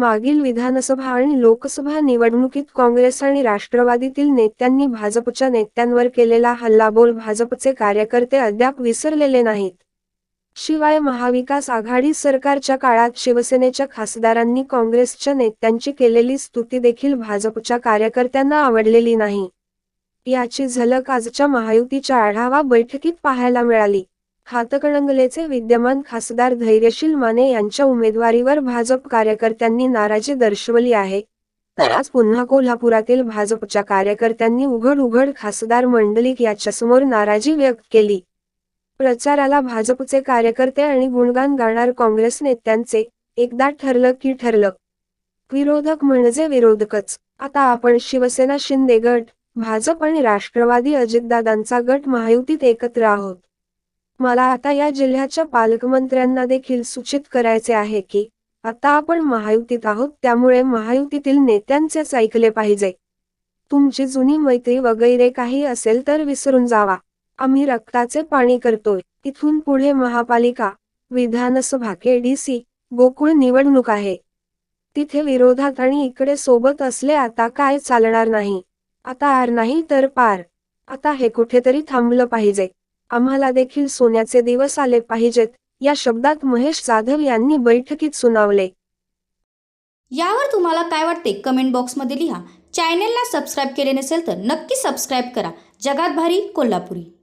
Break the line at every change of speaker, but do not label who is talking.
मागील विधानसभा आणि लोकसभा निवडणुकीत काँग्रेस आणि राष्ट्रवादीतील नेत्यांनी भाजपच्या नेत्यांवर केलेला हल्लाबोल भाजपचे कार्यकर्ते अद्याप विसरलेले नाहीत. शिवाय महाविकास आघाडी सरकारच्या काळात शिवसेनेच्या खासदारांनी काँग्रेसच्या नेत्यांची केलेली स्तुती देखील भाजपच्या कार्यकर्त्यांना आवडलेली नाही. याची झलक आजच्या महायुतीच्या आढावा बैठकीत पाहायला मिळाली. हातकणंगलेचे विद्यमान खासदार धैर्यशील माने यांच्या उमेदवारीवर भाजप कार्यकर्त्यांनी नाराजी दर्शवली आहे. तर आज पुन्हा कोल्हापुरातील भाजपच्या कार्यकर्त्यांनी उघड उघड खासदार मंडलिक याच्यासमोर नाराजी व्यक्त केली. प्रचाराला भाजपचे कार्यकर्ते आणि गुणगान गाणार काँग्रेस नेत्यांचे एकदा ठरलं की ठरलं. विरोधक म्हणजे विरोधकच. आता आपण शिवसेना शिंदे गट भाजप आणि राष्ट्रवादी अजितदादांचा गट महायुतीत एकत्र आहोत. मला आता या जिल्ह्याच्या पालकमंत्र्यांना देखील सूचित करायचे आहे की आता आपण महायुतीत आहोत त्यामुळे महायुतीतील नेत्यांचेच ऐकले पाहिजे. तुमची जुनी मैत्री वगैरे काही असेल तर विसरून जावा. आम्ही रक्ताचे पाणी करतोय. इथून पुढे महापालिका विधानसभा केडीसी गोकुळ निवडणूक आहे. तिथे विरोधात आणि इकडे सोबत असले आता काय चालणार नाही. आता आर नाही तर पार. आता हे कुठेतरी थांबलं पाहिजे. आम्हाला देखील सोन्याचे दिवस आले पाहिजेत या शब्दात महेश जाधव यांनी बैठकीत सुनावले.
यावर तुम्हाला काय वाटते कमेंट बॉक्समध्ये लिहा. चॅनेलला सबस्क्राईब केले नसेल तर नक्की सबस्क्राईब करा. जगात भारी कोल्हापुरी.